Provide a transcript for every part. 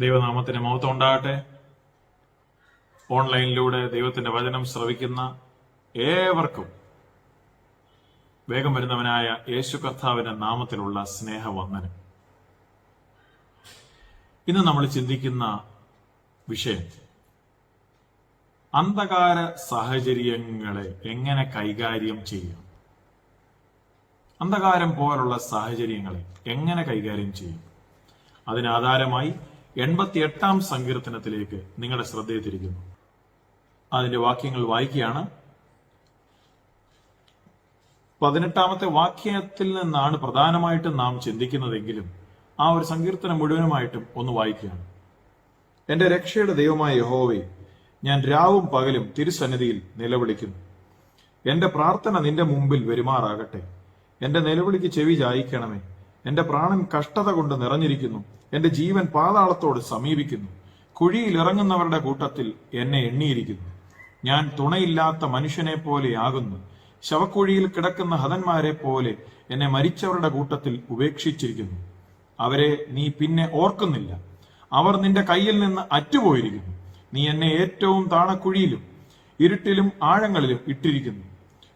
ദൈവനാമത്തിന് മഹത്വം ഉണ്ടാകട്ടെ. ഓൺലൈനിലൂടെ ദൈവത്തിന്റെ വചനം ശ്രവിക്കുന്ന ഏവർക്കും വേഗം വരുന്നവനായ യേശു കർത്താവിന്റെ നാമത്തിലുള്ള സ്നേഹവന്ദനം. ഇന്ന് നമ്മൾ ചിന്തിക്കുന്ന വിഷയം അന്ധകാര സാഹചര്യങ്ങളെ എങ്ങനെ കൈകാര്യം ചെയ്യാം? അന്ധകാരം പോലുള്ള സാഹചര്യങ്ങളെ എങ്ങനെ കൈകാര്യം ചെയ്യും? അതിന് ആധാരമായി എൺപത്തി എട്ടാം സങ്കീർത്തനത്തിലേക്ക് നിങ്ങളുടെ ശ്രദ്ധയെ തിരിക്കുന്നു. അതിന്റെ വാക്യങ്ങൾ വായിക്കുകയാണ്. പതിനെട്ടാമത്തെ വാക്യത്തിൽ നിന്നാണ് പ്രധാനമായിട്ടും നാം ചിന്തിക്കുന്നതെങ്കിലും ആ ഒരു സങ്കീർത്തനം മുഴുവനുമായിട്ടും ഒന്ന് വായിക്കുകയാണ്. എന്റെ രക്ഷയുടെ ദൈവമായ യഹോവെ ഞാൻ രാവും പകലും തിരുസന്നിധിയിൽ നിലവിളിക്കുന്നു. എന്റെ പ്രാർത്ഥന നിന്റെ മുമ്പിൽ വരുമാറാകട്ടെ. എന്റെ നിലവിളിക്ക് ചെവി ചായിക്കണമേ. എന്റെ പ്രാണൻ കഷ്ടത കൊണ്ട് നിറഞ്ഞിരിക്കുന്നു. എന്റെ ജീവൻ പാതാളത്തോട് സമീപിക്കുന്നു. കുഴിയിൽ ഇറങ്ങുന്നവരുടെ കൂട്ടത്തിൽ എന്നെ എണ്ണിയിരിക്കുന്നു. ഞാൻ തുണയില്ലാത്ത മനുഷ്യനെ പോലെയാകുന്നു ശവക്കുഴിയിൽ കിടക്കുന്ന ഹതന്മാരെ പോലെ എന്നെ മരിച്ചവരുടെ കൂട്ടത്തിൽ ഉപേക്ഷിച്ചിരിക്കുന്നു. അവരെ നീ പിന്നെ ഓർക്കുന്നില്ല. അവർ നിന്റെ കയ്യിൽ നിന്ന് അറ്റുപോയിരിക്കുന്നു. നീ എന്നെ ഏറ്റവും താണക്കുഴിയിലും ഇരുട്ടിലും ആഴങ്ങളിലും ഇട്ടിരിക്കുന്നു.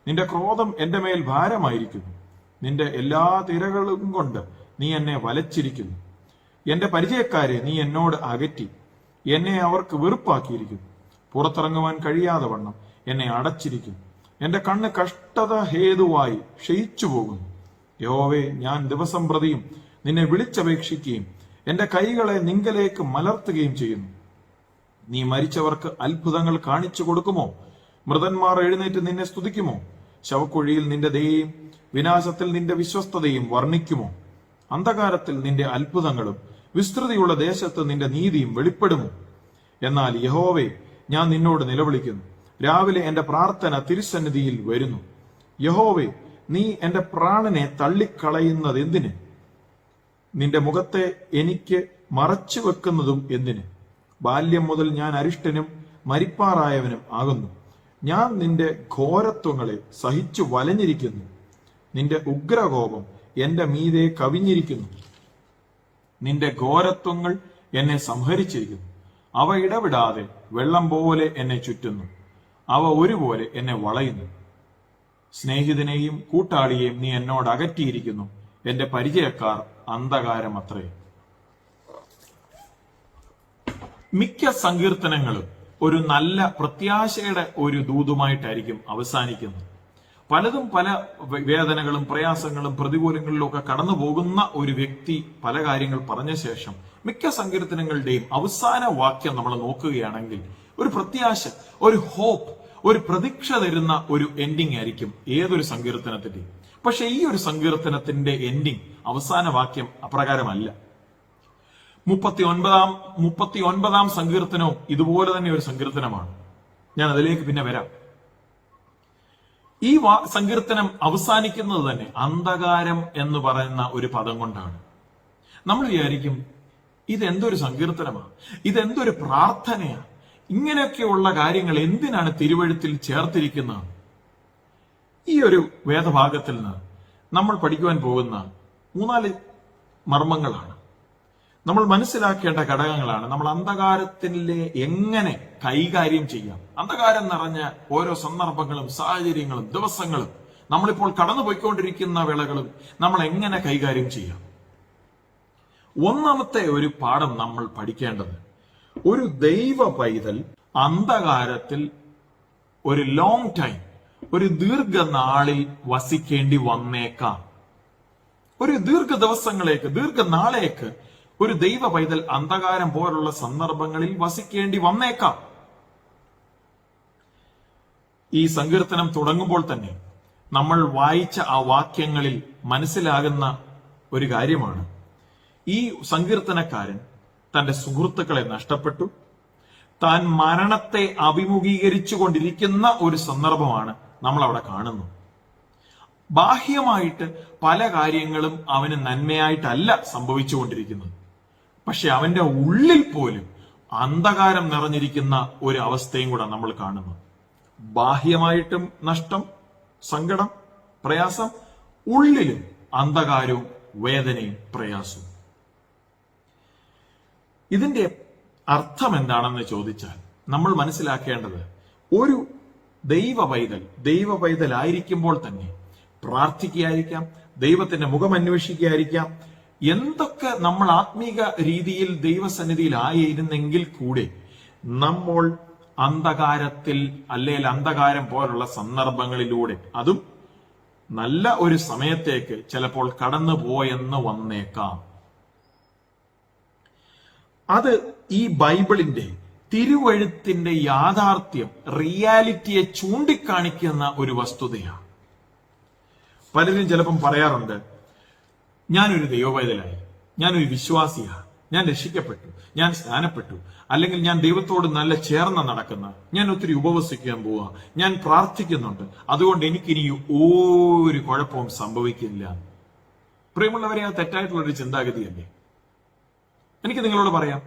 നിന്റെ ക്രോധം എന്റെ മേൽ ഭാരമായിരിക്കുന്നു. നിന്റെ എല്ലാ തിരകളും കൊണ്ട് നീ എന്നെ വലച്ചിരിക്കുന്നു. എന്റെ പരിചയക്കാരെ നീ എന്നോട് അകറ്റി. എന്നെ അവർക്ക് വെറുപ്പാക്കിയിരിക്കുന്നു. പുറത്തിറങ്ങുവാൻ കഴിയാതെ വണ്ണം എന്നെ അടച്ചിരിക്കുന്നു. എന്റെ കണ്ണ് കഷ്ടത ഹേതുവായി ക്ഷയിച്ചു പോകുന്നു. യോവേ ഞാൻ ദിവസം പ്രതിയും നിന്നെ വിളിച്ചപേക്ഷിക്കുകയും എന്റെ കൈകളെ നിങ്കലേക്ക് മലർത്തുകയും ചെയ്യുന്നു. നീ മരിച്ചവർക്ക് അത്ഭുതങ്ങൾ കാണിച്ചു കൊടുക്കുമോ? മൃതന്മാർ എഴുന്നേറ്റ് നിന്നെ സ്തുതിക്കുമോ? ശവക്കുഴിയിൽ നിന്റെ ദയയും വിനാശത്തിൽ നിന്റെ വിശ്വസ്തതയും വർണിക്കുമോ? അന്ധകാരത്തിൽ നിന്റെ അത്ഭുതങ്ങളും വിസ്തൃതിയുള്ള ദേശത്ത് നിന്റെ നീതിയും വെളിപ്പെടുമോ? എന്നാൽ യഹോവേ ഞാൻ നിന്നോട് നിലവിളിക്കുന്നു. രാവിലെ എന്റെ പ്രാർത്ഥന തിരുസന്നിധിയിൽ വരുന്നു. യഹോവേ നീ എന്റെ പ്രാണനെ തള്ളിക്കളയുന്നത് എന്തിന്? നിന്റെ മുഖത്തെ എനിക്ക് മറച്ചു വെക്കുന്നതും എന്തിന്? ബാല്യം മുതൽ ഞാൻ അരിഷ്ടനും മരിപ്പാറായവനും ആകുന്നു. ഞാൻ നിന്റെ ഘോരത്വങ്ങളെ സഹിച്ചു വലഞ്ഞിരിക്കുന്നു. നിന്റെ ഉഗ്രകോപം എന്റെ മീതെ കവിഞ്ഞിരിക്കുന്നു. നിന്റെ ഘോരത്വങ്ങൾ എന്നെ സംഹരിച്ചിരിക്കുന്നു. അവ ഇടവിടാതെ വെള്ളം പോലെ എന്നെ ചുറ്റുന്നു. അവ ഒരുപോലെ എന്നെ വളയുന്നു. സ്നേഹിതനെയും കൂട്ടാളിയെയും നീ എന്നോട് അകറ്റിയിരിക്കുന്നു. എന്റെ പരിചയക്കാർ അന്ധകാരമത്രേ. മിക്ക സങ്കീർത്തനങ്ങളും ഒരു നല്ല പ്രത്യാശയുടെ ഒരു ദൂതുമായിട്ടായിരിക്കും അവസാനിക്കുന്നത്. പലതും പല വേദനകളും പ്രയാസങ്ങളും പ്രതികൂലങ്ങളിലും ഒക്കെ കടന്നു പോകുന്ന ഒരു വ്യക്തി പല കാര്യങ്ങൾ പറഞ്ഞ ശേഷം മിക്ക സങ്കീർത്തനങ്ങളുടെയും അവസാന വാക്യം നമ്മൾ നോക്കുകയാണെങ്കിൽ ഒരു പ്രത്യാശ ഒരു ഹോപ്പ് ഒരു പ്രതീക്ഷ തരുന്ന ഒരു എൻഡിങ് ആയിരിക്കും ഏതൊരു സങ്കീർത്തനത്തിന്റെയും പക്ഷെ ഈ ഒരു സങ്കീർത്തനത്തിന്റെ എൻഡിങ് അവസാന വാക്യം അപ്രകാരമല്ല. മുപ്പത്തി ഒൻപതാം മുപ്പത്തി ഒൻപതാം സങ്കീർത്തനവും ഇതുപോലെ തന്നെ ഒരു സങ്കീർത്തനമാണ്. ഞാൻ അതിലേക്ക് പിന്നെ വരാം. ഈ സങ്കീർത്തനം അവസാനിക്കുന്നത് തന്നെ അന്ധകാരം എന്ന് പറയുന്ന ഒരു പദം കൊണ്ടാണ്. നമ്മൾ വിചാരിക്കും ഇതെന്തൊരു സങ്കീർത്തനമാണ് ഇതെന്തൊരു പ്രാർത്ഥനയാണ് ഇങ്ങനെയൊക്കെയുള്ള കാര്യങ്ങൾ എന്തിനാണ് തിരുവഴുത്തിൽ ചേർത്തിരിക്കുന്നത്? ഈ ഒരു വേദഭാഗത്തിൽ നിന്ന് നമ്മൾ പഠിക്കുവാൻ പോകുന്ന മൂന്നാൽ മർമ്മങ്ങളാണ്. നമ്മൾ മനസ്സിലാക്കേണ്ട ഘടകങ്ങളാണ്. നമ്മൾ അന്ധകാരത്തിലെ എങ്ങനെ കൈകാര്യം ചെയ്യാം? അന്ധകാരം നിറഞ്ഞ ഓരോ സന്ദർഭങ്ങളും സാഹചര്യങ്ങളും ദിവസങ്ങളും നമ്മളിപ്പോൾ കടന്നുപോയിക്കൊണ്ടിരിക്കുന്ന വേളകളും നമ്മൾ എങ്ങനെ കൈകാര്യം ചെയ്യാം? ഒന്നാമത്തെ ഒരു പാഠം നമ്മൾ പഠിക്കേണ്ടത് ഒരു ദൈവ പൈതൽ അന്ധകാരത്തിൽ ഒരു ലോങ് ടൈം ഒരു ദീർഘനാളിൽ വസിക്കേണ്ടി വന്നേക്കാം. ഒരു ദീർഘ ദിവസങ്ങളേക്ക് ദീർഘനാളേക്ക് ഒരു ദൈവ പൈതൽ അന്ധകാരം പോലുള്ള സന്ദർഭങ്ങളിൽ വസിക്കേണ്ടി വന്നേക്കാം. ഈ സങ്കീർത്തനം തുടങ്ങുമ്പോൾ തന്നെ നമ്മൾ വായിച്ച ആ വാക്യങ്ങളിൽ മനസ്സിലാകുന്ന ഒരു കാര്യമാണ്. ഈ സങ്കീർത്തനക്കാരൻ തന്റെ സുഹൃത്തുക്കളെ നഷ്ടപ്പെട്ടു. താൻ മരണത്തെ അഭിമുഖീകരിച്ചു കൊണ്ടിരിക്കുന്ന ഒരു സന്ദർഭമാണ് നമ്മൾ അവിടെ കാണുന്നു. ബാഹ്യമായിട്ട് പല കാര്യങ്ങളും അവന് നന്മയായിട്ടല്ല സംഭവിച്ചുകൊണ്ടിരിക്കുന്നത്. പക്ഷെ അവന്റെ ഉള്ളിൽ പോലും അന്ധകാരം നിറഞ്ഞിരിക്കുന്ന ഒരു അവസ്ഥയും കൂടെ നമ്മൾ കാണുന്നു. ബാഹ്യമായിട്ടും നഷ്ടം സങ്കടം പ്രയാസം ഉള്ളിലും അന്ധകാരവും വേദനയും പ്രയാസവും. ഇതിന്റെ അർത്ഥം എന്താണെന്ന് ചോദിച്ചാൽ നമ്മൾ മനസ്സിലാക്കേണ്ടത് ഒരു ദൈവ പൈതൽ ദൈവ പൈതലായിരിക്കുമ്പോൾ തന്നെ പ്രാർത്ഥിക്കുകയായിരിക്കാം ദൈവത്തിന്റെ മുഖം അന്വേഷിക്കുകയായിരിക്കാം എന്തൊക്കെ നമ്മൾ ആത്മീക രീതിയിൽ ദൈവസന്നിധിയിൽ ആയിരുന്നെങ്കിൽ കൂടെ നമ്മൾ അന്ധകാരത്തിൽ അല്ലെങ്കിൽ അന്ധകാരം പോലുള്ള സന്ദർഭങ്ങളിലൂടെ അതും നല്ല ഒരു സമയത്തേക്ക് ചിലപ്പോൾ കടന്നു പോയെന്ന് വന്നേക്കാം. അത് ഈ ബൈബിളിന്റെ തിരുവഴുത്തിന്റെ യാഥാർത്ഥ്യം റിയാലിറ്റിയെ ചൂണ്ടിക്കാണിക്കുന്ന ഒരു വസ്തുതയാണ്. പലരും ചിലപ്പം പറയാറുണ്ട് ഞാനൊരു ദൈവവൈതലായി. ഞാനൊരു വിശ്വാസിയാണ് ഞാൻ രക്ഷിക്കപ്പെട്ടു. ഞാൻ സ്നാനപ്പെട്ടു. അല്ലെങ്കിൽ ഞാൻ ദൈവത്തോട് നല്ല ചേർന്ന് നടക്കുന്ന. ഞാൻ ഒത്തിരി ഉപവസിക്കാൻ പോവുക ഞാൻ പ്രാർത്ഥിക്കുന്നുണ്ട്. അതുകൊണ്ട് എനിക്കിനി ഒരു കുഴപ്പവും സംഭവിക്കില്ല. പ്രിയമുള്ളവരെ ആ തെറ്റായിട്ടുള്ള ഒരു ചിന്താഗതിയല്ലേ? എനിക്ക് നിങ്ങളോട് പറയാം.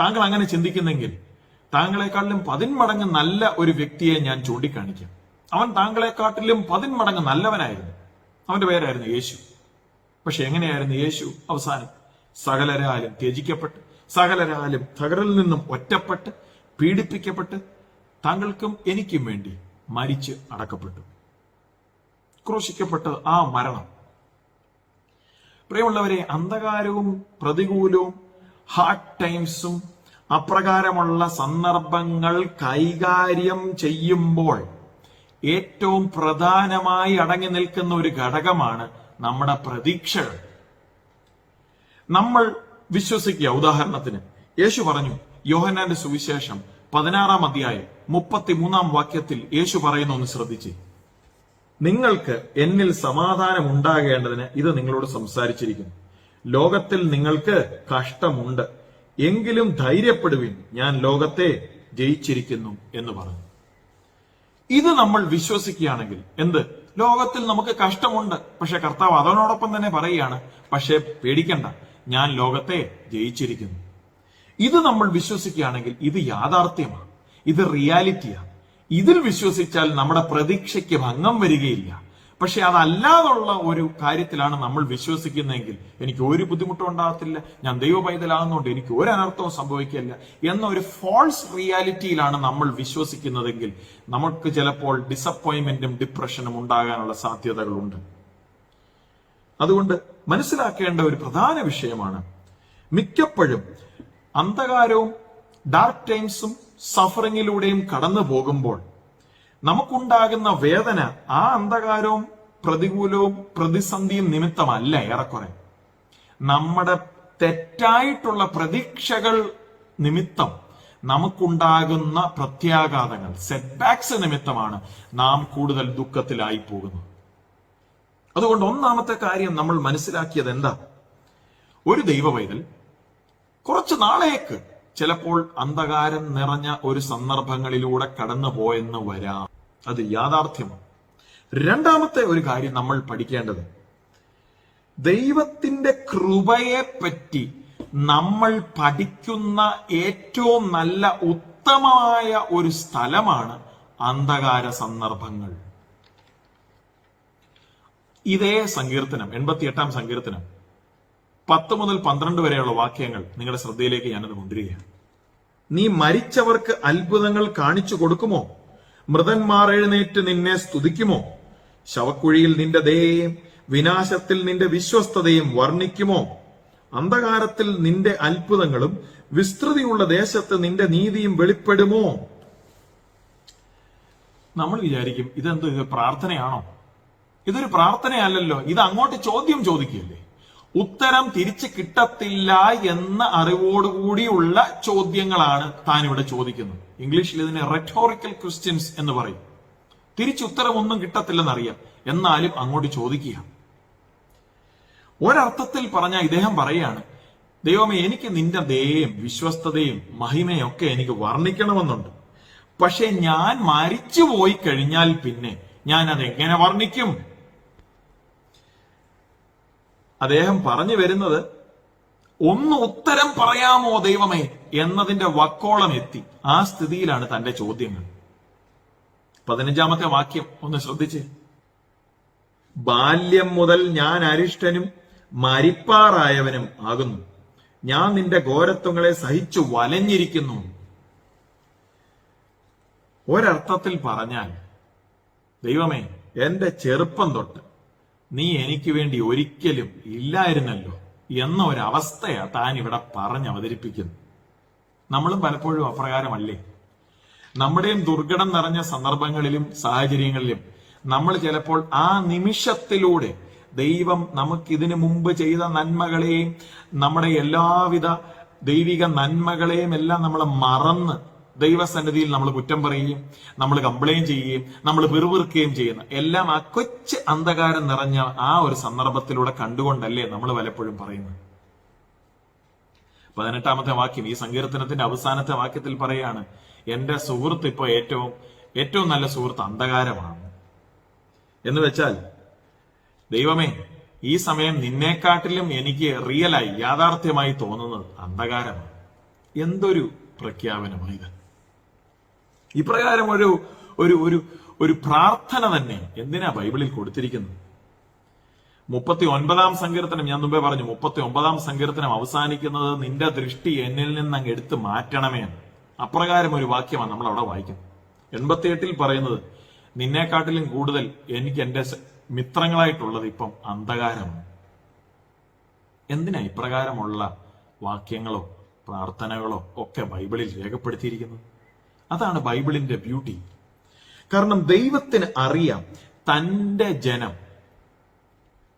താങ്കൾ അങ്ങനെ ചിന്തിക്കുന്നെങ്കിൽ താങ്കളെക്കാട്ടിലും പതിന്മടങ്ങ് നല്ല ഒരു വ്യക്തിയെ ഞാൻ ചൂണ്ടിക്കാണിക്കാം. അവൻ താങ്കളെക്കാട്ടിലും പതിന്മടങ്ങ് നല്ലവനായിരുന്നു. അവന്റെ പേരായിരുന്നു യേശു. പക്ഷെ എങ്ങനെയായിരുന്നു യേശു അവസാനം സകലരാലും ത്യജിക്കപ്പെട്ട് സകലരാലും തകറിൽ നിന്നും ഒറ്റപ്പെട്ട് പീഡിപ്പിക്കപ്പെട്ട് താങ്കൾക്കും എനിക്കും വേണ്ടി മരിച്ച് അടക്കപ്പെട്ടു. ക്രോശിക്കപ്പെട്ട ആ മരണം. പ്രിയമുള്ളവരെ അന്ധകാരവും പ്രതികൂലവും ഹാർഡ് ടൈംസും അപ്രകാരമുള്ള സന്ദർഭങ്ങൾ കൈകാര്യം ചെയ്യുമ്പോൾ ഏറ്റവും പ്രധാനമായി അടങ്ങി നിൽക്കുന്ന ഒരു ഘടകമാണ് നമ്മുടെ പ്രതീക്ഷകൾ നമ്മൾ വിശ്വസിക്കുക. ഉദാഹരണത്തിന് യേശു പറഞ്ഞു യോഹന്നാന്റെ സുവിശേഷം പതിനാറാം അധ്യായം മുപ്പത്തിമൂന്നാം വാക്യത്തിൽ യേശു പറയുന്ന ഒന്ന് ശ്രദ്ധിച്ച്. നിങ്ങൾക്ക് എന്നിൽ സമാധാനം ഉണ്ടാകേണ്ടതിന് ഇത് നിങ്ങളോട് സംസാരിച്ചിരിക്കുന്നു. ലോകത്തിൽ നിങ്ങൾക്ക് കഷ്ടമുണ്ട്. എങ്കിലും ധൈര്യപ്പെടുവിൻ ഞാൻ ലോകത്തെ ജയിച്ചിരിക്കുന്നു എന്ന് പറഞ്ഞു. ഇത് നമ്മൾ വിശ്വസിക്കുകയാണെങ്കിൽ എന്ത്? ലോകത്തിൽ നമുക്ക് കഷ്ടമുണ്ട്. പക്ഷെ കർത്താവ് അതോടൊപ്പം തന്നെ പറയുകയാണ് പക്ഷെ പേടിക്കണ്ട ഞാൻ ലോകത്തെ ജയിച്ചിരിക്കുന്നു. ഇത് നമ്മൾ വിശ്വസിക്കുകയാണെങ്കിൽ ഇത് യാഥാർത്ഥ്യമാണ്. ഇത് റിയാലിറ്റിയാണ്. ഇതിൽ വിശ്വസിച്ചാൽ നമ്മുടെ പ്രതീക്ഷയ്ക്ക് ഭംഗം വരികയില്ല. പക്ഷെ അതല്ലാതുള്ള ഒരു കാര്യത്തിലാണ് നമ്മൾ വിശ്വസിക്കുന്നതെങ്കിൽ എനിക്ക് ഒരു ബുദ്ധിമുട്ടും ഉണ്ടാകത്തില്ല ഞാൻ ദൈവ പൈതലാകുന്നതുകൊണ്ട് എനിക്ക് ഒരു അനർത്ഥവും സംഭവിക്കില്ല എന്ന ഒരു ഫോൾസ് റിയാലിറ്റിയിലാണ് നമ്മൾ വിശ്വസിക്കുന്നതെങ്കിൽ നമുക്ക് ചിലപ്പോൾ ഡിസപ്പോയിൻമെന്റും ഡിപ്രഷനും ഉണ്ടാകാനുള്ള സാധ്യതകളുണ്ട്. അതുകൊണ്ട് മനസ്സിലാക്കേണ്ട ഒരു പ്രധാന വിഷയമാണ് മിക്കപ്പോഴും അന്ധകാരവും ഡാർക്ക് ടൈംസും സഫറിങ്ങിലൂടെയും കടന്നു പോകുമ്പോൾ നമുക്കുണ്ടാകുന്ന വേദന ആ അന്ധകാരവും പ്രതികൂലവും പ്രതിസന്ധിയും നിമിത്തമല്ല ഏറെക്കുറെ. നമ്മുടെ തെറ്റായിട്ടുള്ള പ്രതീക്ഷകൾ നിമിത്തം നമുക്കുണ്ടാകുന്ന പ്രത്യാഘാതങ്ങൾ സെറ്റ് ബാക്സ് നിമിത്തമാണ് നാം കൂടുതൽ ദുഃഖത്തിലായി പോകുന്നത്. അതുകൊണ്ട് ഒന്നാമത്തെ കാര്യം നമ്മൾ മനസ്സിലാക്കിയത് എന്താ? ഒരു ദൈവവൈതൽ കുറച്ച് നാളേക്ക് ചിലപ്പോൾ അന്ധകാരം നിറഞ്ഞ ഒരു സന്ദർഭങ്ങളിലൂടെ കടന്നു പോയെന്ന് വരാം. അത് യാഥാർത്ഥ്യമാണ്. രണ്ടാമത്തെ ഒരു കാര്യം നമ്മൾ പഠിക്കേണ്ടത്. ദൈവത്തിന്റെ കൃപയെ പറ്റി നമ്മൾ പഠിക്കുന്ന ഏറ്റവും നല്ല ഉത്തമമായ ഒരു സ്ഥലമാണ് അന്ധകാര സന്ദർഭങ്ങൾ. ഇതേ സങ്കീർത്തനം എൺപത്തി എട്ടാം സങ്കീർത്തനം. പത്ത് മുതൽ പന്ത്രണ്ട് വരെയുള്ള വാക്യങ്ങൾ നിങ്ങളുടെ ശ്രദ്ധയിലേക്ക് ഞാനത് കൊണ്ടുവരികയാണ് നീ മരിച്ചവർക്ക് അത്ഭുതങ്ങൾ കാണിച്ചു കൊടുക്കുമോ? മൃതന്മാർ എഴുന്നേറ്റ് നിന്നെ സ്തുതിക്കുമോ? ശവക്കുഴിയിൽ നിന്റെ ദയയും വിനാശത്തിൽ നിന്റെ വിശ്വസ്തതയും വർണിക്കുമോ? അന്ധകാരത്തിൽ നിന്റെ അത്ഭുതങ്ങളും വിസ്തൃതിയുള്ള ദേശത്ത് നിന്റെ നീതിയും വെളിപ്പെടുമോ? നമ്മൾ വിചാരിക്കും ഇതെന്ത് ഇത് പ്രാർത്ഥനയാണോ? ഇതൊരു പ്രാർത്ഥനയല്ലല്ലോ ഇത് അങ്ങോട്ട് ചോദ്യം ചോദിക്കുകയല്ലേ? ഉത്തരം തിരിച്ചു കിട്ടത്തില്ല എന്ന അറിവോടുകൂടിയുള്ള ചോദ്യങ്ങളാണ് താൻ ഇവിടെ ചോദിക്കുന്നത്. ഇംഗ്ലീഷിൽ ഇതിനെ റെറ്റോറിക്കൽ ക്വസ്റ്റ്യൻസ് എന്ന് പറയും. തിരിച്ചുത്തരം ഒന്നും കിട്ടത്തില്ലെന്നറിയാം. എന്നാലും അങ്ങോട്ട് ചോദിക്കുക. ഒരർത്ഥത്തിൽ പറഞ്ഞ ഇദ്ദേഹം പറയാണ് ദൈവമേ എനിക്ക് നിന്റെ ദയയും വിശ്വസ്തതയും മഹിമയും ഒക്കെ എനിക്ക് വർണിക്കണമെന്നുണ്ട്. പക്ഷെ ഞാൻ മരിച്ചു പോയി കഴിഞ്ഞാൽ പിന്നെ ഞാൻ അത് എങ്ങനെ വർണിക്കും? അദ്ദേഹം പറഞ്ഞു വരുന്നത് ഒന്ന് ഉത്തരം പറയാമോ ദൈവമേ? എന്നതിന്റെ വക്കോളം എത്തി. ആ സ്ഥിതിയിലാണ് തന്റെ ചോദ്യങ്ങൾ. പതിനഞ്ചാമത്തെ വാക്യം ഒന്ന് ശ്രദ്ധിച്ച്. ബാല്യം മുതൽ ഞാൻ അരിഷ്ടനും മരിപ്പാറായവനും ആകുന്നു. ഞാൻ നിന്റെ ഘോരത്വങ്ങളെ സഹിച്ചു വലഞ്ഞിരിക്കുന്നു. ഒരർത്ഥത്തിൽ പറഞ്ഞാൽ ദൈവമേ എന്റെ ചെറുപ്പം തൊട്ട് നീ എനിക്ക് വേണ്ടി ഒരിക്കലും ഇല്ലായിരുന്നല്ലോ എന്ന ഒരവസ്ഥയാ താൻ ഇവിടെ പറഞ്ഞ് അവതരിപ്പിക്കുന്നു നമ്മളും പലപ്പോഴും അപ്രകാരമല്ലേ? നമ്മുടെയും ദുർഘടം നിറഞ്ഞ സന്ദർഭങ്ങളിലും സാഹചര്യങ്ങളിലും നമ്മൾ ചിലപ്പോൾ ആ നിമിഷത്തിലൂടെ ദൈവം നമുക്ക് ഇതിനു മുമ്പ് ചെയ്ത നന്മകളെയും നമ്മുടെ എല്ലാവിധ ദൈവിക നന്മകളെയും എല്ലാം നമ്മൾ മറന്ന് ദൈവസന്നിധിയിൽ നമ്മൾ കുറ്റം പറയുകയും നമ്മൾ കംപ്ലൈൻ ചെയ്യുകയും നമ്മൾ പിറുപിറുക്കുകയും ചെയ്യുന്ന എല്ലാം ആ കൊച്ച് അന്ധകാരം നിറഞ്ഞ ആ ഒരു സന്ദർഭത്തിലൂടെ കണ്ടുകൊണ്ടല്ലേ നമ്മൾ പലപ്പോഴും പറയുന്നത്. പതിനെട്ടാമത്തെ വാക്യം ഈ സങ്കീർത്തനത്തിന്റെ അവസാനത്തെ വാക്യത്തിൽ പറയാണ് എന്റെ സുഹൃത്ത് ഇപ്പോൾ ഏറ്റവും ഏറ്റവും നല്ല സുഹൃത്ത് അന്ധകാരമാണ്. എന്ന് വെച്ചാൽ ദൈവമേ ഈ സമയം നിന്നെക്കാട്ടിലും എനിക്ക് റിയലായി യാഥാർത്ഥ്യമായി തോന്നുന്നത് അന്ധകാരമാണ്. എന്തൊരു പ്രഖ്യാപനമാണ് ഇത് ഇപ്രകാരം ഒരു ഒരു ഒരു ഒരു പ്രാർത്ഥന തന്നെ എന്തിനാ ബൈബിളിൽ കൊടുത്തിരിക്കുന്നത്? മുപ്പത്തി ഒൻപതാം സങ്കീർത്തനം ഞാൻ മുമ്പേ പറഞ്ഞു മുപ്പത്തി ഒമ്പതാം സങ്കീർത്തനം അവസാനിക്കുന്നത് നിന്റെ ദൃഷ്ടി എന്നിൽ നിന്ന് അങ്ങ് എടുത്തു മാറ്റണമേ. അപ്രകാരം ഒരു വാക്യമാണ് നമ്മൾ അവിടെ വായിക്കുന്നത്. എൺപത്തി എട്ടിൽ പറയുന്നത് നിന്നെക്കാട്ടിലും കൂടുതൽ എനിക്ക് എന്റെ മിത്രങ്ങളായിട്ടുള്ളത് ഇപ്പം അന്ധകാരമാണ്. എന്തിനാ ഇപ്രകാരമുള്ള വാക്യങ്ങളോ പ്രാർത്ഥനകളോ ഒക്കെ ബൈബിളിൽ രേഖപ്പെടുത്തിയിരിക്കുന്നത്? അതാണ് ബൈബിളിന്റെ ബ്യൂട്ടി. കാരണം ദൈവത്തിന് അറിയാം തന്റെ ജനം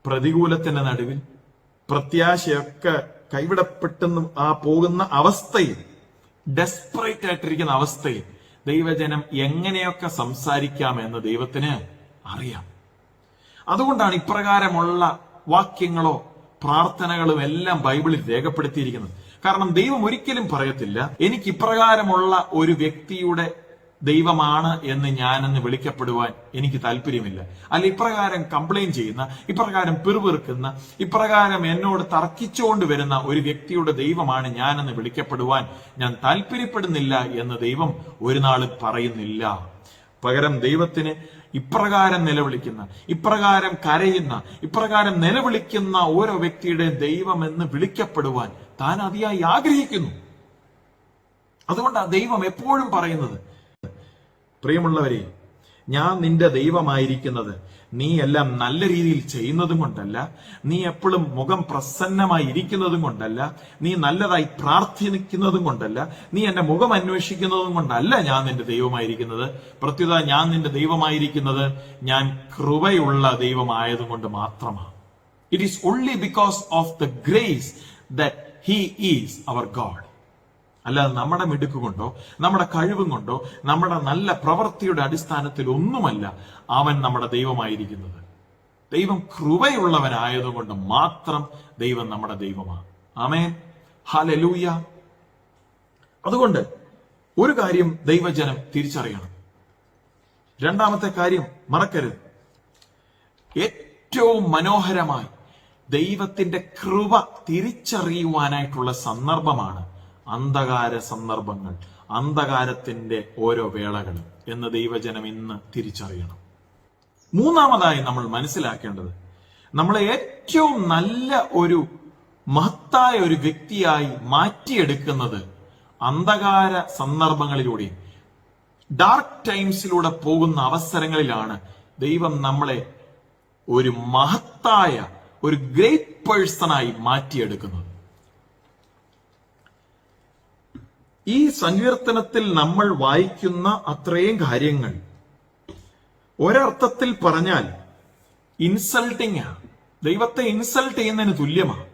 പ്രതികൂലത്തിന്റെ നടുവിൽ പ്രത്യാശയൊക്കെ കൈവിടപ്പെട്ടെന്ന് ആ പോകുന്ന അവസ്ഥയിൽ ഡെസ്പറേറ്റ് ആയിട്ടിരിക്കുന്ന അവസ്ഥയിൽ ദൈവജനം എങ്ങനെയൊക്കെ സംസാരിക്കാമെന്ന് ദൈവത്തിന് അറിയാം. അതുകൊണ്ടാണ് ഇപ്രകാരമുള്ള വാക്യങ്ങളോ പ്രാർത്ഥനകളും എല്ലാം ബൈബിളിൽ രേഖപ്പെടുത്തിയിരിക്കുന്നത്. കാരണം ദൈവം ഒരിക്കലും പറയത്തില്ല എനിക്ക് ഇപ്രകാരമുള്ള ഒരു വ്യക്തിയുടെ ദൈവമാണ് എന്ന് ഞാനെന്ന് വിളിക്കപ്പെടുവാൻ എനിക്ക് താല്പര്യമില്ല. അല്ല ഇപ്രകാരം കംപ്ലൈൻ ചെയ്യുന്ന ഇപ്രകാരം പിറുപിറുക്കുന്ന ഇപ്രകാരം എന്നോട് തർക്കിച്ചുകൊണ്ട് വരുന്ന ഒരു വ്യക്തിയുടെ ദൈവമാണ് ഞാനെന്ന് വിളിക്കപ്പെടുവാൻ ഞാൻ താല്പര്യപ്പെടുന്നില്ല എന്ന് ദൈവം ഒരു പറയുന്നില്ല. പകരം ദൈവത്തിന് ഇപ്രകാരം നിലവിളിക്കുന്ന ഇപ്രകാരം കരയുന്ന ഇപ്രകാരം നിലവിളിക്കുന്ന ഓരോ വ്യക്തിയുടെ ദൈവമെന്ന് വിളിക്കപ്പെടുവാൻ താൻ അതിയായി ആഗ്രഹിക്കുന്നു. അതുകൊണ്ടാണ് ദൈവം എപ്പോഴും പറയുന്നത് പ്രിയമുള്ളവരെ ഞാൻ നിന്റെ ദൈവമായിരിക്കുന്നത്. നീ എല്ലാം നല്ല രീതിയിൽ ചെയ്യുന്നതും കൊണ്ടല്ല. നീ എപ്പോഴും മുഖം പ്രസന്നമായി ഇരിക്കുന്നതും കൊണ്ടല്ല. നീ നല്ലതായി പ്രാർത്ഥിക്കുന്നതും കൊണ്ടല്ല. നീ എന്റെ മുഖം അന്വേഷിക്കുന്നതും കൊണ്ടല്ല ഞാൻ നിന്റെ ദൈവമായിരിക്കുന്നത്. പ്രത്യുത ഞാൻ നിന്റെ ദൈവമായിരിക്കുന്നത് ഞാൻ കൃപയുള്ള ദൈവമായതുകൊണ്ട് മാത്രമാണ്. It is only because of the grace that he is our God അല്ലാതെ നമ്മുടെ മിടുക്ക് കൊണ്ടോ നമ്മുടെ കഴിവും കൊണ്ടോ നമ്മുടെ നല്ല പ്രവൃത്തിയുടെ അടിസ്ഥാനത്തിൽ ഒന്നുമല്ല അവൻ നമ്മുടെ ദൈവമായിരിക്കുന്നത്. ദൈവം കൃപയുള്ളവനായതുകൊണ്ട് മാത്രം ദൈവം നമ്മുടെ ദൈവമാണ്. ആമേൻ. ഹലൂയ അതുകൊണ്ട് ഒരു കാര്യം ദൈവജനം തിരിച്ചറിയണം. രണ്ടാമത്തെ കാര്യം മറക്കരുത്. ഏറ്റവും മനോഹരമായി ദൈവത്തിന്റെ കൃപ തിരിച്ചറിയുവാനായിട്ടുള്ള സന്ദർഭമാണ് അന്ധകാര സന്ദർഭങ്ങൾ അന്ധകാരത്തിന്റെ ഓരോ വേളകളും എന്ന് ദൈവജനം ഇന്ന് തിരിച്ചറിയണം. മൂന്നാമതായി നമ്മൾ മനസ്സിലാക്കേണ്ടത് നമ്മളെ ഏറ്റവും നല്ല ഒരു മഹത്തായ ഒരു വ്യക്തിയായി മാറ്റിയെടുക്കുന്നത് അന്ധകാര സന്ദർഭങ്ങളിലൂടെ ഡാർക്ക് ടൈംസിലൂടെ പോകുന്ന അവസരങ്ങളിലാണ് ദൈവം നമ്മളെ ഒരു മഹത്തായ ഒരു ഗ്രേറ്റ് പേഴ്സണായി മാറ്റിയെടുക്കുന്നത്. ഈ സങ്കീർത്തനത്തിൽ നമ്മൾ വായിക്കുന്ന അത്രയും കാര്യങ്ങൾ ഒരർത്ഥത്തിൽ പറഞ്ഞാൽ ഇൻസൾട്ടിങ് ആണ് ദൈവത്തെ ഇൻസൾട്ട് ചെയ്യുന്നതിന് തുല്യമാണ്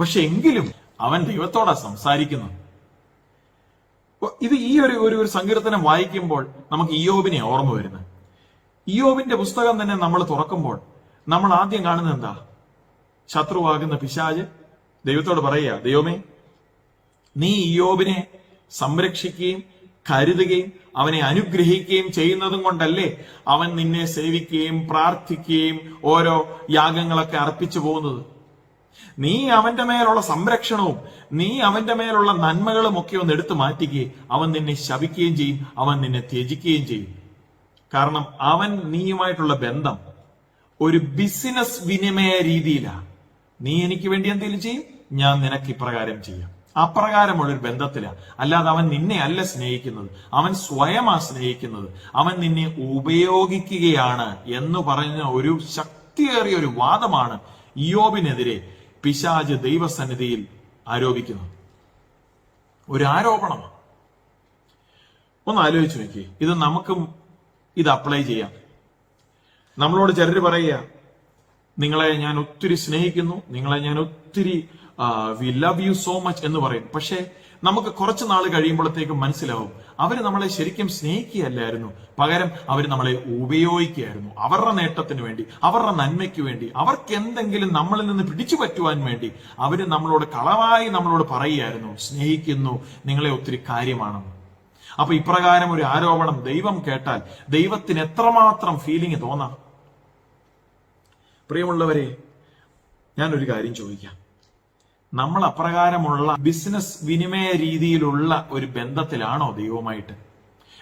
പക്ഷെ എങ്കിലും അവൻ ദൈവത്തോടാ സംസാരിക്കുന്നത്. ഇത് ഈ ഒരു ഒരു ഒരു സങ്കീർത്തനം വായിക്കുമ്പോൾ നമുക്ക് ഇയോബിനെ ഓർമ്മ വരുന്നത്. ഇയോബിന്റെ പുസ്തകം തന്നെ നമ്മൾ തുറക്കുമ്പോൾ നമ്മൾ ആദ്യം കാണുന്നത് എന്താ? ശത്രുവാകുന്ന പിശാജ് ദൈവത്തോട് പറയുക ദൈവമേ നീ ഇയോബിനെ സംരക്ഷിക്കുകയും കരുതുകയും അവനെ അനുഗ്രഹിക്കുകയും ചെയ്യുന്നതും കൊണ്ടല്ലേ അവൻ നിന്നെ സേവിക്കുകയും പ്രാർത്ഥിക്കുകയും ഓരോ യാഗങ്ങളൊക്കെ അർപ്പിച്ചു പോകുന്നത്. നീ അവന്റെ മേലുള്ള സംരക്ഷണവും നീ അവന്റെ മേലുള്ള നന്മകളും ഒക്കെ ഒന്ന് എടുത്തു മാറ്റുകയും അവൻ നിന്നെ ശപിക്കുകയും ചെയ്യും അവൻ നിന്നെ ത്യജിക്കുകയും ചെയ്യും. കാരണം അവൻ നീയുമായിട്ടുള്ള ബന്ധം ഒരു ബിസിനസ് വിനിമയ രീതിയിലാണ്. നീ എനിക്ക് വേണ്ടി എന്തെങ്കിലും ചെയ്യും? ഞാൻ നിനക്ക് ഇപ്രകാരം ചെയ്യാം. അപ്രകാരമുള്ളൊരു ബന്ധത്തിലാണ് അല്ലാതെ അവൻ നിന്നെ അല്ല സ്നേഹിക്കുന്നത്. അവൻ സ്വയമാ സ്നേഹിക്കുന്നത്. അവൻ നിന്നെ ഉപയോഗിക്കുകയാണ് എന്ന് പറഞ്ഞ ഒരു ശക്തിയേറിയ ഒരു വാദമാണ് ഇയോബിനെതിരെ പിശാജ് ദൈവസന്നിധിയിൽ ആരോപിക്കുന്നത്. ഒരു ആരോപണമാണ് ഒന്ന് ആലോചിച്ചു നോക്കി ഇത് നമുക്കും ഇത് അപ്ലൈ ചെയ്യാം. നമ്മളോട് ചിലർ പറയുക നിങ്ങളെ ഞാൻ ഒത്തിരി സ്നേഹിക്കുന്നു. നിങ്ങളെ ഞാൻ ഒത്തിരി we love you so much എന്ന് പറയും. പക്ഷേ നമുക്ക് കുറച്ച് നാൾ കഴിയുമ്പോഴത്തേക്കും മനസ്സിലാവും അവർ നമ്മളെ ശരിക്കും സ്നേഹിക്കുകയല്ലായിരുന്നു. പകരം അവർ നമ്മളെ ഉപയോഗിക്കുകയായിരുന്നു. അവരുടെ നേട്ടത്തിന് വേണ്ടി അവരുടെ നന്മയ്ക്ക് വേണ്ടി അവർക്ക് എന്തെങ്കിലും നമ്മളിൽ നിന്ന് പിടിച്ചു പറ്റുവാൻ വേണ്ടി അവർ നമ്മളോട് കളവായി നമ്മളോട് പറയുകയായിരുന്നു. സ്നേഹിക്കുന്നു. നിങ്ങളെ ഒത്തിരി കാര്യമാണ്. അപ്പൊ ഇപ്രകാരം ഒരു ആരോപണം ദൈവം കേട്ടാൽ ദൈവത്തിന് എത്രമാത്രം ഫീലിംഗ് തോന്നാം? പ്രിയമുള്ളവരെ ഞാനൊരു കാര്യം ചോദിക്കാം. നമ്മൾ അപ്രകാരമുള്ള ബിസിനസ് വിനിമയ രീതിയിലുള്ള ഒരു ബന്ധത്തിലാണോ ദൈവമായിട്ട്?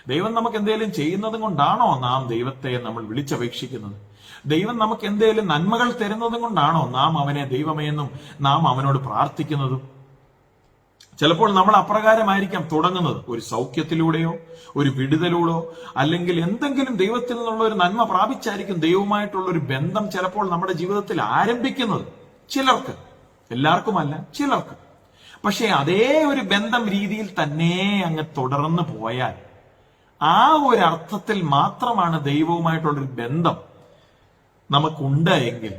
ദൈവം നമുക്ക് എന്തെങ്കിലും ചെയ്യുന്നതും കൊണ്ടാണോ നാം ദൈവത്തെ നമ്മൾ വിളിച്ചപേക്ഷിക്കുന്നത്? ദൈവം നമുക്ക് എന്തെങ്കിലും നന്മകൾ തരുന്നതും കൊണ്ടാണോ നാം അവനെ ദൈവമേന്നും നാം അവനോട് പ്രാർത്ഥിക്കുന്നതും? ചിലപ്പോൾ നമ്മൾ അപ്രകാരമായിരിക്കാം തുടങ്ങുന്നത്. ഒരു സൗഖ്യത്തിലൂടെയോ ഒരു വിടുതലൂടോ അല്ലെങ്കിൽ എന്തെങ്കിലും ദൈവത്തിൽ നിന്നുള്ള ഒരു നന്മ പ്രാപിച്ചായിരിക്കും ദൈവവുമായിട്ടുള്ള ഒരു ബന്ധം ചിലപ്പോൾ നമ്മുടെ ജീവിതത്തിൽ ആരംഭിക്കുന്നത്. ചിലർക്ക്. എല്ലാവർക്കുമല്ല ചിലർക്ക്. പക്ഷേ അതേ ഒരു ബന്ധം രീതിയിൽ തന്നെ അങ്ങ് തുടർന്ന് പോയാൽ ആ ഒരു അർത്ഥത്തിൽ മാത്രമാണ് ദൈവവുമായിട്ടുള്ളൊരു ബന്ധം നമുക്കുണ്ട് എങ്കിൽ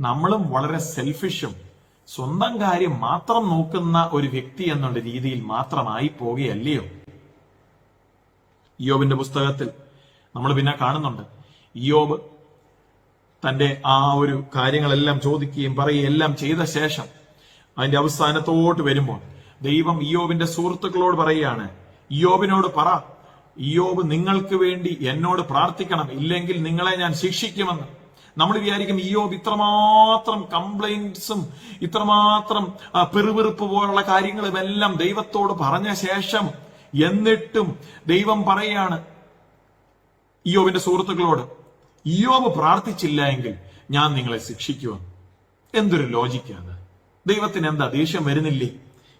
നമ്മളും വളരെ സെൽഫിഷും സ്വന്തം കാര്യം മാത്രം നോക്കുന്ന ഒരു വ്യക്തി എന്നുള്ള രീതിയിൽ മാത്രമായി പോകുകയല്ലയോ ഇയോബിന്റെ പുസ്തകത്തിൽ നമ്മൾ പിന്നെ കാണുന്നുണ്ട്. ഇയോബ് തന്റെ ആ ഒരു കാര്യങ്ങളെല്ലാം ചോദിക്കുകയും പറയുകയും എല്ലാം ചെയ്ത ശേഷം അതിന്റെ അവസാനത്തോട്ട് വരുമ്പോൾ ദൈവം ഇയോബിന്റെ സുഹൃത്തുക്കളോട് പറയുകയാണ് ഇയോബിനോട് പറ ഇയോബ് നിങ്ങൾക്ക് വേണ്ടി എന്നോട് പ്രാർത്ഥിക്കണം ഇല്ലെങ്കിൽ നിങ്ങളെ ഞാൻ ശിക്ഷിക്കുമെന്ന്. നമ്മൾ വിചാരിക്കും ഇയോബ് ഇത്രമാത്രം കംപ്ലൈൻസും ഇത്രമാത്രം പെറുപെറുപ്പ് പോലുള്ള കാര്യങ്ങളും എല്ലാം ദൈവത്തോട് പറഞ്ഞ ശേഷം എന്നിട്ടും ദൈവം പറയാണ് ഇയോബിന്റെ സുഹൃത്തുക്കളോട് ഇയോബ് പ്രാർത്ഥിച്ചില്ല എങ്കിൽ ഞാൻ നിങ്ങളെ ശിക്ഷിക്കുമെന്ന് എന്തൊരു ലോജിക്കാണ്. ദൈവത്തിന് എന്താ ദേഷ്യം വരുന്നില്ലേ?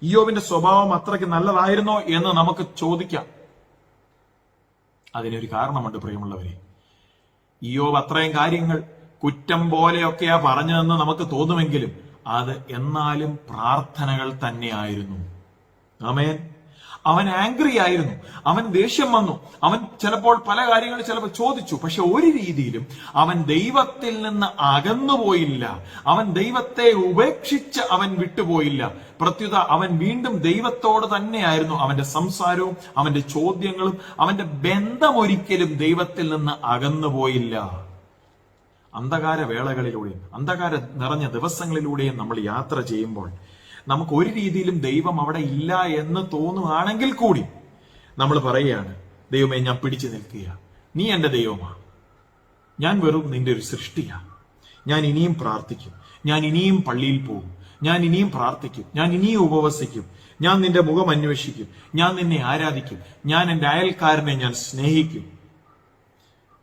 ഇയോബിന്റെ സ്വഭാവം അത്രയ്ക്ക് നല്ലതായിരുന്നോ എന്ന് നമുക്ക് ചോദിക്കാം. അതിനൊരു കാരണമുണ്ട് പ്രിയമുള്ളവരെ. ഇയോബ് അത്രയും കാര്യങ്ങൾ കുറ്റം പോലെയൊക്കെയാ പറഞ്ഞതെന്ന് നമുക്ക് തോന്നുമെങ്കിലും അത് എന്നാലും പ്രാർത്ഥനകൾ തന്നെയായിരുന്നു. ആമേൻ. അവൻ ആംഗ്രി ആയിരുന്നു. അവൻ ദേഷ്യം വന്നു. അവൻ ചിലപ്പോൾ പല കാര്യങ്ങൾ ചിലപ്പോൾ ചോദിച്ചു. പക്ഷെ ഒരു രീതിയിലും അവൻ ദൈവത്തിൽ നിന്ന് അകന്നുപോയില്ല അവൻ ദൈവത്തെ ഉപേക്ഷിച്ച് അവൻ വിട്ടുപോയില്ല. പ്രത്യുത അവൻ വീണ്ടും ദൈവത്തോട് തന്നെയായിരുന്നു അവന്റെ സംസാരവും അവന്റെ ചോദ്യങ്ങളും അവന്റെ ബന്ധം ഒരിക്കലും ദൈവത്തിൽ നിന്ന് അകന്നുപോയില്ല അന്ധകാര വേളകളിലൂടെയും അന്ധകാര നിറഞ്ഞ ദിവസങ്ങളിലൂടെയും നമ്മൾ യാത്ര ചെയ്യുമ്പോൾ നമുക്ക് ഒരു രീതിയിലും ദൈവം അവിടെ ഇല്ല എന്ന് തോന്നുകയാണെങ്കിൽ കൂടി നമ്മൾ പറയുകയാണ് ദൈവമേ ഞാൻ പിടിച്ചു നിൽക്കുക നീ എന്റെ ദൈവമാണ് ഞാൻ വെറും നിന്റെ ഒരു സൃഷ്ടിയാണ് ഞാൻ ഇനിയും പ്രാർത്ഥിക്കും. ഞാൻ ഇനിയും പള്ളിയിൽ പോകും. ഞാൻ ഇനിയും പ്രാർത്ഥിക്കും. ഞാൻ ഇനിയും ഉപവസിക്കും. ഞാൻ നിന്റെ മുഖം അന്വേഷിക്കും. ഞാൻ നിന്നെ ആരാധിക്കും. ഞാൻ എന്റെ അയൽക്കാരനെ ഞാൻ സ്നേഹിക്കും.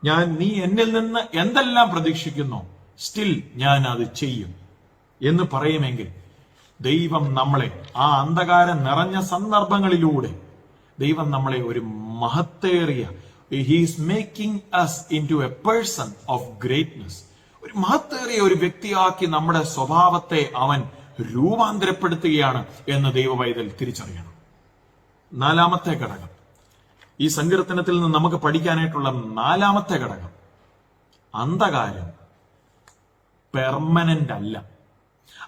ഞാൻ നീ എന്നിൽ നിന്ന് എന്തെല്ലാം പ്രതീക്ഷിക്കുന്നു സ്റ്റിൽ ഞാൻ അത് ചെയ്യും. എന്ന് പറയുമെങ്കിൽ ദൈവം നമ്മളെ ആ അന്ധകാരം നിറഞ്ഞ സന്ദർഭങ്ങളിലൂടെ ദൈവം നമ്മളെ ഒരു മഹത്തേറിയ he's making us into a person of greatness ഒരു മഹത്തേറിയ ഒരു വ്യക്തിയാക്കി നമ്മുടെ സ്വഭാവത്തെ അവൻ രൂപാന്തരപ്പെടുത്തുകയാണ് എന്ന് ദൈവവൈതൽ തിരിച്ചറിയണം. നാലാമത്തെ ഘടകം. ഈ സങ്കീർത്തനത്തിൽ നിന്ന് നമുക്ക് പഠിക്കാനായിട്ടുള്ള നാലാമത്തെ ഘടകം. അന്ധകാരം. പെർമനന്റ് അല്ല.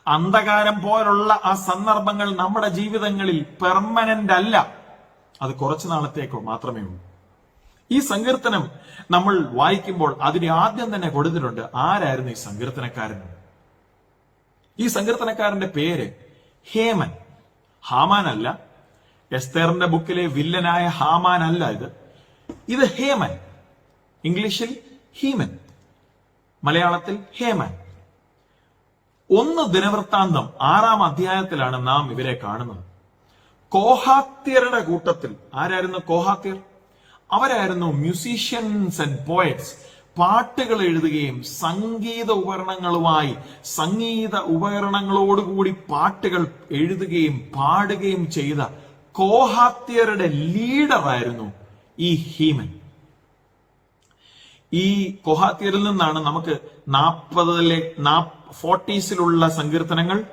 അന്ധകാരം പോലുള്ള ആ സന്ദർഭങ്ങൾ നമ്മുടെ ജീവിതങ്ങളിൽ പെർമനന്റ് അല്ല. അത് കുറച്ചു നാളത്തേക്കോ മാത്രമേ ഉള്ളൂ. ഈ സങ്കീർത്തനം നമ്മൾ വായിക്കുമ്പോൾ അതിന് ആദ്യം തന്നെ കൊടുത്തിട്ടുണ്ട് ആരായിരുന്നു ഈ സങ്കീർത്തനക്കാരൻ? ഈ സങ്കീർത്തനക്കാരന്റെ പേര് ഹേമൻ അല്ല. എസ്തേറിന്റെ ബുക്കിലെ വില്ലനായ ഹാമാൻ അല്ല ഇത്. ഇത് ഹേമൻ. ഇംഗ്ലീഷിൽ ഹീമൻ. മലയാളത്തിൽ ഹേമൻ. ഒന്ന് ദിനവൃത്താന്തം ആറാം അധ്യായത്തിലാണ് നാം ഇവരെ കാണുന്നത്. കോഹാത്യരുടെ കൂട്ടത്തിൽ ആരായിരുന്നു കോഹാത്യർ അവരായിരുന്നു മ്യൂസീഷ്യൻസ് ആൻഡ് പോയറ്റ്സ് പാട്ടുകൾ എഴുതുകയും സംഗീത ഉപകരണങ്ങളുമായി സംഗീത ഉപകരണങ്ങളോടുകൂടി പാട്ടുകൾ എഴുതുകയും പാടുകയും ചെയ്ത കോഹാത്യരുടെ ലീഡറായിരുന്നു ഈ ഹീമൻ. ഈ കോഹാത്യരിൽ നിന്നാണ് നമുക്ക് നാൽപ്പതിലെ ഫോർട്ടീസിലുള്ള സങ്കീർത്തനങ്ങൾ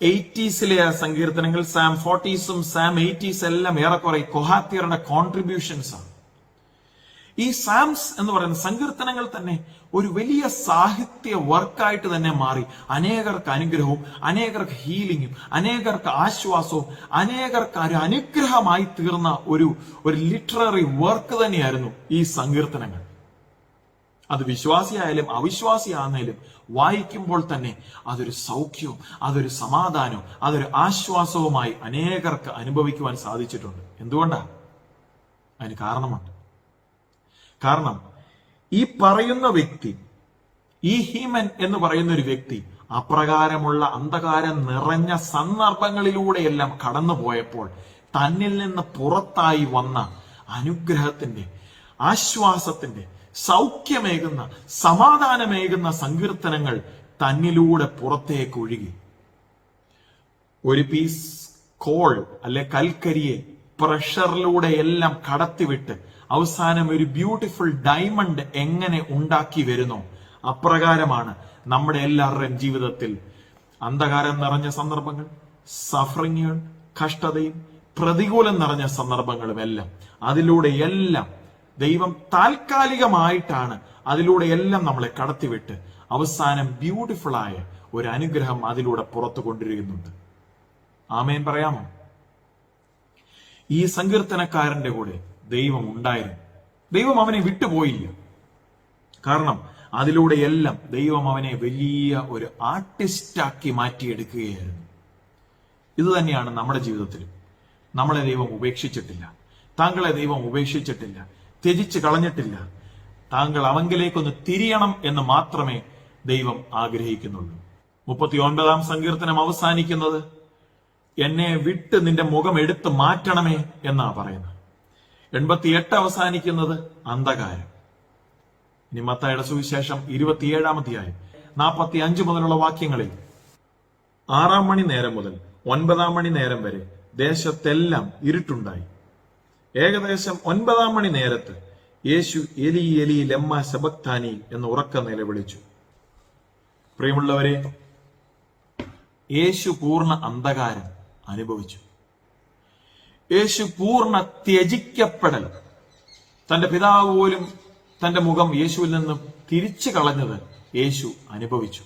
എയ്റ്റീസിലെ സങ്കീർത്തനങ്ങൾ സാം ഫോർട്ടീസും സാം എയ്റ്റീസ് എല്ലാം ഏറെക്കുറെ കൊഹാത്യരുടെ കോൺട്രിബ്യൂഷൻസ് ആണ്. ഈ സാംസ് എന്ന് പറയുന്ന സങ്കീർത്തനങ്ങൾ തന്നെ ഒരു വലിയ സാഹിത്യ വർക്കായിട്ട് തന്നെ മാറി. അനേകർക്ക് അനുഗ്രഹവും അനേകർക്ക് ഹീലിംഗും അനേകർക്ക് ആശ്വാസവും അനേകർക്ക് ഒരു അനുഗ്രഹമായി തീർന്ന ഒരു ഒരു ലിറ്റററി വർക്ക് തന്നെയായിരുന്നു ഈ സങ്കീർത്തനങ്ങൾ. അത് വിശ്വാസിയായാലും അവിശ്വാസിയാണെങ്കിലും വായിക്കുമ്പോൾ തന്നെ അതൊരു സൗഖ്യവും അതൊരു സമാധാനവും അതൊരു ആശ്വാസവുമായി അനേകർക്ക് അനുഭവിക്കുവാൻ സാധിച്ചിട്ടുണ്ട്. എന്തുകൊണ്ടാണ് അതിന് കാരണമുണ്ട്. കാരണം ഈ പറയുന്ന വ്യക്തി ഈ ഹീമൻ എന്ന് പറയുന്ന ഒരു വ്യക്തി അപ്രകാരമുള്ള അന്ധകാരം നിറഞ്ഞ സന്ദർഭങ്ങളിലൂടെയെല്ലാം കടന്നു പോയപ്പോൾ തന്നിൽ നിന്ന് പുറത്തായി വന്ന അനുഗ്രഹത്തിന്റെ ആശ്വാസത്തിന്റെ സൗഖ്യമേകുന്ന സമാധാനമേകുന്ന സങ്കീർത്തനങ്ങൾ തന്നിലൂടെ പുറത്തേക്ക് ഒഴുകി ഒരു പീസ് കോൾ അല്ലെ കൽക്കരിയെ പ്രഷറിലൂടെ എല്ലാം കടത്തിവിട്ട് അവസാനം ഒരു ബ്യൂട്ടിഫുൾ ഡയമണ്ട് എങ്ങനെ ഉണ്ടാക്കി വരുന്നു? അപ്രകാരമാണ് നമ്മുടെ എല്ലാവരുടെയും ജീവിതത്തിൽ അന്ധകാരം നിറഞ്ഞ സന്ദർഭങ്ങൾ സഫറിങ്ങുകൾ കഷ്ടതയും പ്രതികൂലം നിറഞ്ഞ സന്ദർഭങ്ങളും എല്ലാം. അതിലൂടെ എല്ലാം ദൈവം താൽക്കാലികമായിട്ടാണ് അതിലൂടെ എല്ലാം നമ്മളെ കടത്തിവിട്ട് അവസാനം ബ്യൂട്ടിഫുൾ ആയ ഒരു അനുഗ്രഹം അതിലൂടെ പുറത്തു കൊണ്ടിരിക്കുന്നുണ്ട് ആമേൻ പറയാമോ? ഈ സങ്കീർത്തനക്കാരന്റെ കൂടെ ദൈവം ഉണ്ടായിരുന്നു. ദൈവം അവനെ വിട്ടുപോയില്ല. കാരണം അതിലൂടെ എല്ലാം ദൈവം അവനെ വലിയ ഒരു ആർട്ടിസ്റ്റാക്കി മാറ്റിയെടുക്കുകയായിരുന്നു. ഇത് തന്നെയാണ് നമ്മുടെ ജീവിതത്തിൽ. നമ്മളെ ദൈവം ഉപേക്ഷിച്ചിട്ടില്ല. താങ്കളെ ദൈവം ഉപേക്ഷിച്ചിട്ടില്ല. ത്യജിച്ച് കളഞ്ഞിട്ടില്ല. താങ്കൾ അവങ്കിലേക്കൊന്ന് തിരിയണം എന്ന് മാത്രമേ ദൈവം ആഗ്രഹിക്കുന്നുള്ളൂ. മുപ്പത്തി ഒൻപതാം സങ്കീർത്തനം അവസാനിക്കുന്നത് എന്നെ വിട്ട് നിന്റെ മുഖം എടുത്ത് മാറ്റണമേ എന്നാ പറയുന്നത്. എൺപത്തിയെട്ട് അവസാനിക്കുന്നത് അന്ധകാരം. ഇനി മത്തായുടെ സുവിശേഷം ഇരുപത്തിയേഴാമത്തെയായി നാൽപ്പത്തി അഞ്ച് മുതലുള്ള വാക്യങ്ങളിൽ ആറാം മണി നേരം മുതൽ ഒൻപതാം മണി നേരം വരെ ദേശത്തെല്ലാം ഇരുട്ടുണ്ടായി. ഏകദേശം ഒൻപതാം മണി നേരത്ത് യേശു എലി എലി ലെമ്മ സബക്താനി എന്ന് ഉറക്ക നിലവിളിച്ചു പ്രിയമുള്ളവരെ യേശു പൂർണ അന്ധകാരം അനുഭവിച്ചു. യേശു പൂർണ ത്യജിക്കപ്പെടൽ. തന്റെ പിതാവ് പോലും തന്റെ മുഖം യേശുവിൽ നിന്നും തിരിച്ചു കളഞ്ഞത് യേശു അനുഭവിച്ചു.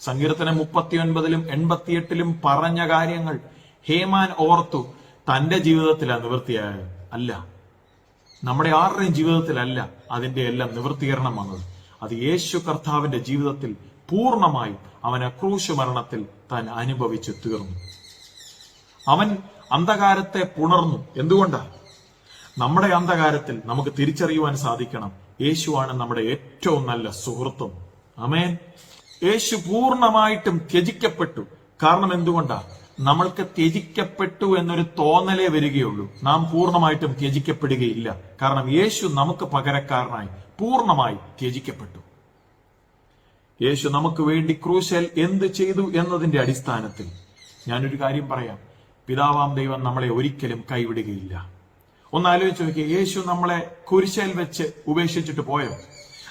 സങ്കീർത്തനം മുപ്പത്തിയൊൻപതിലും എൺപത്തിയെട്ടിലും പറഞ്ഞ കാര്യങ്ങൾ ഹേമാൻ ഓർത്തു തന്റെ ജീവിതത്തിലാണ് നിവൃത്തിയായത്. അല്ല നമ്മുടെ ആരുടെയും ജീവിതത്തിലല്ല അതിന്റെ എല്ലാം നിവൃത്തീകരണം വന്നത്. അത് യേശു കർത്താവിന്റെ ജീവിതത്തിൽ പൂർണമായി അവൻ അക്രൂശ മരണത്തിൽ താൻ അനുഭവിച്ചു തീർന്നു. അവൻ അന്ധകാരത്തെ പുണർന്നു. എന്തുകൊണ്ടാണ് നമ്മുടെ അന്ധകാരത്തിൽ നമുക്ക് തിരിച്ചറിയുവാൻ സാധിക്കണം. യേശുവാണ് നമ്മുടെ ഏറ്റവും നല്ല സുഹൃത്തും. അമേൻ യേശു പൂർണമായിട്ടും ത്യജിക്കപ്പെട്ടു. കാരണം എന്തുകൊണ്ടാ? നമ്മൾക്ക് ത്യജിക്കപ്പെട്ടു എന്നൊരു തോന്നലേ വരികയുള്ളൂ. നാം പൂർണമായിട്ടും ത്യജിക്കപ്പെടുകയില്ല. കാരണം യേശു നമുക്ക് പകരക്കാരനായി പൂർണമായി ത്യജിക്കപ്പെട്ടു. യേശു നമുക്ക് വേണ്ടി ക്രൂശൽ എന്ത് ചെയ്തു എന്നതിന്റെ അടിസ്ഥാനത്തിൽ ഞാനൊരു കാര്യം പറയാം. പിതാവാം ദൈവം നമ്മളെ ഒരിക്കലും കൈവിടുകയില്ല. ഒന്ന് ആലോചിച്ച് നോക്കിയേ യേശു നമ്മളെ കുരിശയിൽ വെച്ച് ഉപേക്ഷിച്ചിട്ട് പോയോ?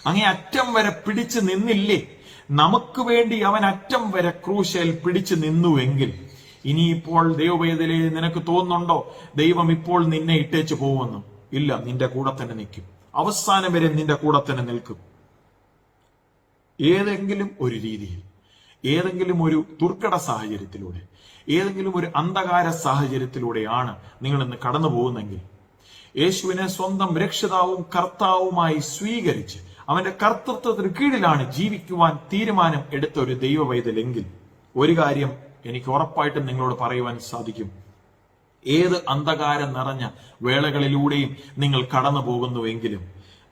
അങ്ങേ അറ്റം വരെ പിടിച്ചു നിന്നില്ലേ? നമുക്ക് വേണ്ടി അവൻ അറ്റം വരെ ക്രൂശയിൽ പിടിച്ചു നിന്നുവെങ്കിൽ ഇനിയിപ്പോൾ ദൈവവേദനയിൽ നിനക്ക് തോന്നുന്നുണ്ടോ? ദൈവം ഇപ്പോൾ നിന്നെ ഇട്ടേച്ച് പോകുമെന്ന് ഇല്ല നിന്റെ കൂടെ തന്നെ നിൽക്കും. അവസാനം വരെ നിന്റെ കൂടെ തന്നെ നിൽക്കും. ഏതെങ്കിലും ഒരു രീതിയിൽ ഏതെങ്കിലും ഒരു ദുർഘട സാഹചര്യത്തിലൂടെ ഏതെങ്കിലും ഒരു അന്ധകാര സാഹചര്യത്തിലൂടെയാണ് നിങ്ങൾ ഇന്ന് കടന്നു പോകുന്നെങ്കിൽ യേശുവിനെ സ്വന്തം രക്ഷിതാവും കർത്താവുമായി സ്വീകരിച്ച് അവന്റെ കർത്തൃത്വത്തിന് കീഴിലാണ് ജീവിക്കുവാൻ തീരുമാനം എടുത്ത ഒരു ദൈവവൈതലെങ്കിൽ ഒരു കാര്യം എനിക്ക് ഉറപ്പായിട്ടും നിങ്ങളോട് പറയുവാൻ സാധിക്കും. ഏത് അന്ധകാരം നിറഞ്ഞ വേളകളിലൂടെയും നിങ്ങൾ കടന്നു പോകുന്നുവെങ്കിലും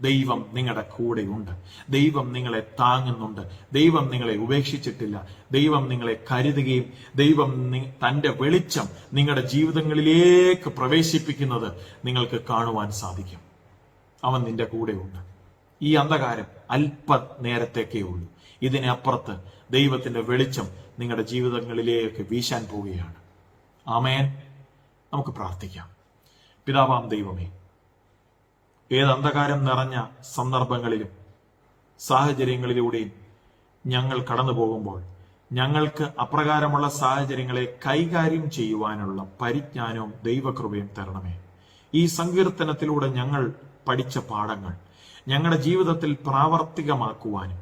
ദൈവം നിങ്ങളുടെ കൂടെയുണ്ട്. ദൈവം നിങ്ങളെ താങ്ങുന്നുണ്ട്. ദൈവം നിങ്ങളെ ഉപേക്ഷിച്ചിട്ടില്ല. ദൈവം നിങ്ങളെ കരുതുകയും ദൈവം തന്റെ വെളിച്ചം നിങ്ങളുടെ ജീവിതങ്ങളിലേക്ക് പ്രവേശിപ്പിക്കുന്നത് നിങ്ങൾക്ക് കാണുവാൻ സാധിക്കും. അവൻ നിന്റെ കൂടെയുണ്ട്. ഈ അന്ധകാരം അല്പ നേരത്തേക്കേ ഉള്ളൂ. ഇതിനപ്പുറത്ത് ദൈവത്തിന്റെ വെളിച്ചം നിങ്ങളുടെ ജീവിതങ്ങളിലേക്ക് വീശാൻ പോവുകയാണ്. ആമേൻ. നമുക്ക് പ്രാർത്ഥിക്കാം. പിതാവാം ദൈവമേ ഏത് അന്ധകാരം നിറഞ്ഞ സന്ദർഭങ്ങളിലും സാഹചര്യങ്ങളിലൂടെയും ഞങ്ങൾ കടന്നു പോകുമ്പോൾ ഞങ്ങൾക്ക് അപ്രകാരമുള്ള സാഹചര്യങ്ങളെ കൈകാര്യം ചെയ്യുവാനുള്ള പരിജ്ഞാനവും ദൈവകൃപയും തരണമേ. ഈ സങ്കീർത്തനത്തിലൂടെ ഞങ്ങൾ പഠിച്ച പാഠങ്ങൾ ഞങ്ങളുടെ ജീവിതത്തിൽ പ്രാവർത്തികമാക്കുവാനും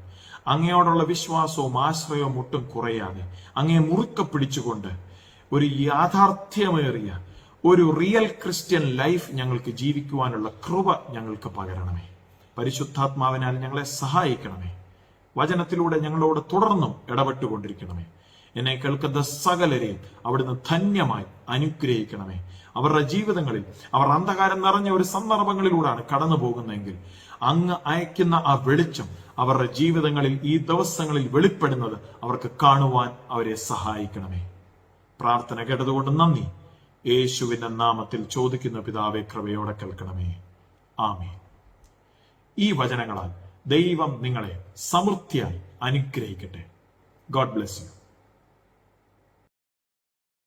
അങ്ങയോടുള്ള വിശ്വാസവും ആശ്രയവും ഒട്ടും കുറയാതെ അങ്ങയെ മുറുക്ക പിടിച്ചുകൊണ്ട് ഒരു യാഥാർത്ഥ്യമേറിയ ഒരു റിയൽ ക്രിസ്ത്യൻ ലൈഫ് ഞങ്ങൾക്ക് ജീവിക്കുവാനുള്ള കൃപ ഞങ്ങൾക്ക് പകരണമേ. പരിശുദ്ധാത്മാവിനാൽ ഞങ്ങളെ സഹായിക്കണമേ. വചനത്തിലൂടെ ഞങ്ങളോട് തുടർന്നും ഇടപെട്ടുകൊണ്ടിരിക്കണമേ. എന്നെ കേൾക്കുന്ന സകലരെയും അവിടുന്ന് ധന്യമായി അനുഗ്രഹിക്കണമേ. അവരുടെ ജീവിതങ്ങളിൽ അവർ അന്ധകാരം നിറഞ്ഞ ഒരു സന്ദർഭങ്ങളിലൂടെയാണ് കടന്നു പോകുന്നതെങ്കിൽ അങ്ങ് അയക്കുന്ന ആ വെളിച്ചം അവരുടെ ജീവിതങ്ങളിൽ ഈ ദിവസങ്ങളിൽ വെളിപ്പെടുന്നത് അവർക്ക് കാണുവാൻ അവരെ സഹായിക്കണമേ. പ്രാർത്ഥന കേട്ടതുകൊണ്ട് നന്ദി. യേശുവിന്റെ നാമത്തിൽ ചോദിക്കുന്ന പിതാവെ കൃപയോടെ കേൾക്കണമേ. ആമേ ഈ വചനങ്ങളാൽ ദൈവം നിങ്ങളെ സമൃദ്ധിയായി അനുഗ്രഹിക്കട്ടെ. God bless you.